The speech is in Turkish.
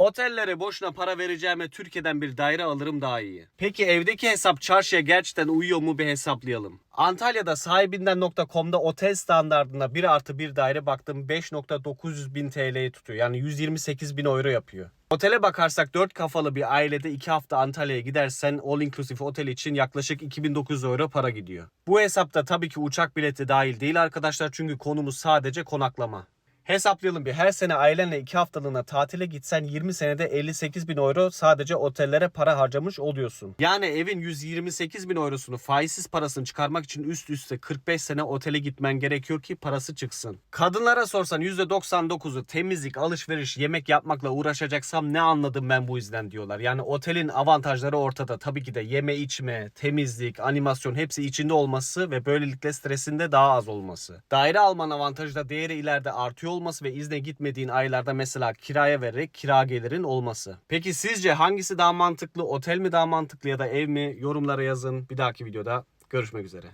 Otellere boşuna para vereceğime Türkiye'den bir daire alırım daha iyi. Peki evdeki hesap çarşıya gerçekten uyuyor mu bir hesaplayalım. Antalya'da sahibinden.com'da otel standartında 1 artı 1 daire baktım 5.900 bin TL'yi tutuyor. Yani 128 bin euro yapıyor. Otele bakarsak 4 kafalı bir ailede 2 hafta Antalya'ya gidersen all inclusive otel için yaklaşık 2900 euro para gidiyor. Bu hesapta tabii ki uçak bileti dahil değil arkadaşlar çünkü konumuz sadece konaklama. Hesaplayalım bir. Her sene ailenle 2 haftalığına tatile gitsen 20 senede 58 bin euro sadece otellere para harcamış oluyorsun. Yani evin 128 bin eurosunu faizsiz parasını çıkarmak için üst üste 45 sene otele gitmen gerekiyor ki parası çıksın. Kadınlara sorsan %99'u temizlik, alışveriş, yemek yapmakla uğraşacaksam ne anladım ben bu yüzden diyorlar. Yani otelin avantajları ortada. Tabii ki de yeme içme, temizlik, animasyon hepsi içinde olması ve böylelikle stresinde daha az olması. Daire alman avantajı da değeri ileride artıyor olması ve izne gitmediğin aylarda mesela kiraya vererek kira gelirin olması. Peki sizce hangisi daha mantıklı? Otel mi daha mantıklı ya da ev mi? Yorumlara yazın. Bir dahaki videoda görüşmek üzere.